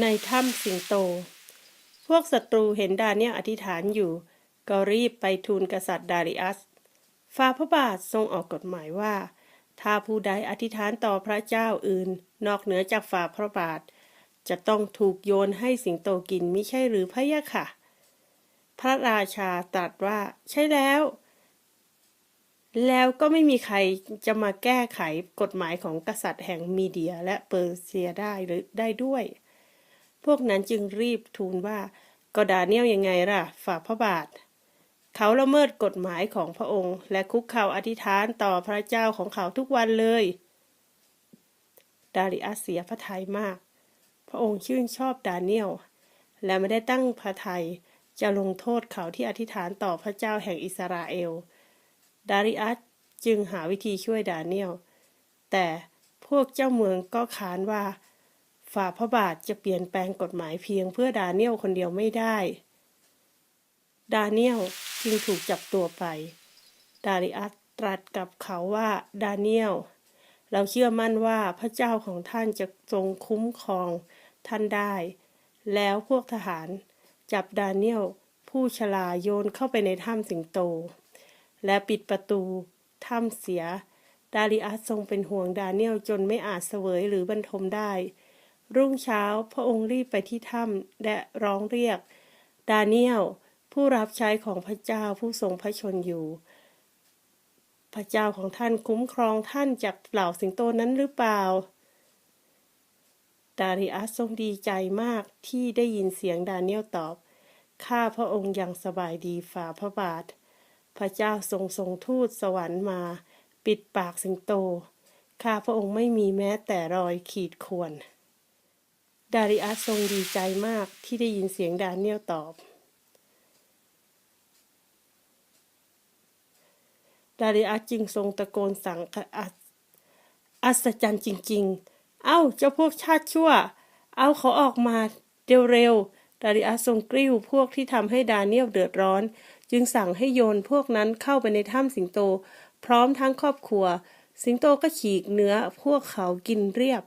ในถ้ำสิงโต พวกศัตรูเห็นดาเนียลอธิษฐานอยู่ ก็รีบไปทูลกษัตริย์ดาริอัสฝ่าพระบาททรงออกกฎหมายว่า ถ้าผู้ใดอธิษฐานต่อพระเจ้าอื่น นอกเหนือจากฝ่าพระบาท จะต้องถูกโยนให้สิงโตกินมิใช่หรือพะยะค่ะ พระราชาตรัสว่าใช่แล้ว แล้วก็ไม่มีใครจะมาแก้ไขกฎหมายของกษัตริย์แห่งมีเดียและเปอร์เซียได้หรือได้ด้วย พวกนั้นจึงรีบทูลว่าก็ดาเนียลยังไงล่ะ ฝ่าพระบาท เขาละเมิดกฎหมายของพระองค์ และคุกเข่าอธิษฐานต่อพระเจ้าของเขาทุกวันเลย ดาริอัสเสียพระทัยมาก พระองค์ชื่นชอบดาเนียลและไม่ได้ตั้งพระทัยจะลงโทษเขาที่อธิษฐานต่อพระเจ้าแห่งอิสราเอล ดาริอัสจึงหาวิธีช่วยดาเนียล แต่พวกเจ้าเมืองก็ค้านว่า ฝ่าพระบาทจะเปลี่ยนแปลงกฎหมายเพียงเพื่อดาเนียลคนเดียวไม่ได้ ดาเนียลจึงถูกจับตัวไป ดาริอัสตรัสกับเขาว่าดาเนียล เราเชื่อมั่นว่าพระเจ้าของท่านจะทรงคุ้มครองท่านได้ แล้วพวกทหารจับดาเนียลผู้ชราโยนเข้าไปในถ้ำสิงโต และปิดประตูถ้ำเสีย ดาริอัสทรงเป็นห่วงดาเนียลจนไม่อาจเสวยหรือบรรทมได้ รุ่งเช้าพระองค์รีบไปที่ถ้ำและร้องเรียก ดาเนียลผู้รับใช้ของพระเจ้าผู้ทรงพระชนอยู่ พระเจ้าของท่านคุ้มครองท่านจากเหล่าสิงโตนั้นหรือเปล่า ดาริอัสทรงดีใจมากที่ได้ยินเสียงดาเนียลตอบ ข้าพระองค์ยังสบายดีฝ่าพระบาท พระเจ้าทรงทรงทูตสวรรค์มา ปิดปากสิงโต ข้าพระองค์ไม่มีแม้แต่รอยขีดข่วน ดาริอัสทรงดีใจมากที่ได้ยินเสียงดาเนียลตอบ ดาริอัสจึงทรงตะโกนสั่งอัศอัศจรรย์จริง ๆ เอ้าเจ้าพวกชาติชั่ว เอาเขาออกมาเร็วๆ ดาริอัสทรงกริ้วพวกที่ทำให้ดาเนียลเดือดร้อน จึงสั่งให้โยนพวกนั้นเข้าไปในถ้ำสิงโต พร้อมทั้งครอบครัว สิงโตก็ฉีกเนื้อพวกเขากินเรียบ